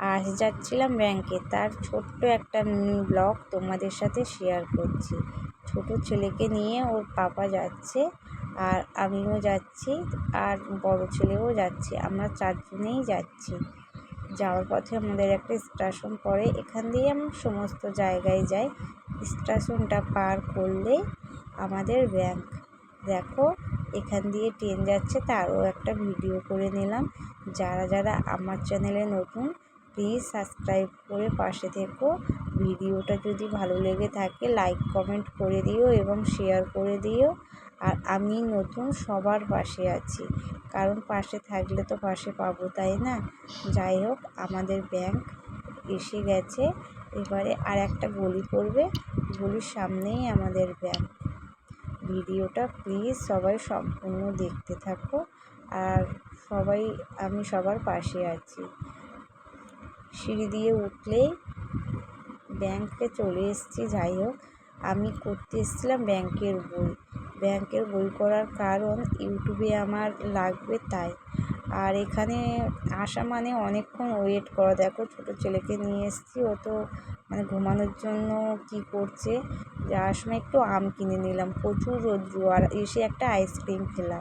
আজ যাচ্ছিলাম ব্যাংকে। তার ছোট্ট একটা মিনি ব্লগ তোমাদের সাথে শেয়ার করছি। ছোট ছেলেকে নিয়ে ওর পাপা যাচ্ছে আর আমিও যাচ্ছি আর বড় ছেলেও যাচ্ছে। আমরা চারজনেই যাচ্ছি। যাওয়ার পথে আমাদের একটা স্টেশন পড়ে। এখান দিয়ে আমরা সমস্ত জায়গায় যাই। স্টেশনটা পার করলে আমাদের ব্যাংক দেখো, এখান দিয়ে ট্রেন যাচ্ছে। তারও একটা ভিডিও করে নিলাম। যারা যারা আমার চ্যানেলে নতুন প্লিজ সাবস্ক্রাইব করে পাশে থেকো। ভিডিওটা যদি ভালো লেগে থাকে, লাইক, কমেন্ট করে দিও এবং শেয়ার করে দিও। আর আমি নতুন সবার পাশে আছি। কারণ পাশে থাকলে তো পাশে পাবো, তাই না? যাই হোক, আমাদের ব্যাংক এসে গেছে। এবারে আর একটা গলি করবে গলির সামনেই আমাদের ব্যাংক। ভিডিওটা প্লিজ সবাই সম্পূর্ণ দেখতে থাকো। আর সবাই, আমি সবার পাশে আছি। সিঁড়ি দিয়ে উঠলেই ব্যাংকে চলে এসেছি, যাই হোক। আমি করতে এসেছিলাম ব্যাংকের বই। ব্যাংকের বই করার কারণ ইউটিউবে আমার লাগবে তাই। আর এখানে আসা মানে অনেকক্ষণ ওয়েট করা। দেখো ছোটো ছেলেকে নিয়ে এসেছি, ও তো মানে ঘুমানোর জন্য কী করছে? যাওয়ার সময় একটু আম কিনে নিলাম। প্রচুর রৌদ্র আর এসে একটা আইসক্রিম খেলাম।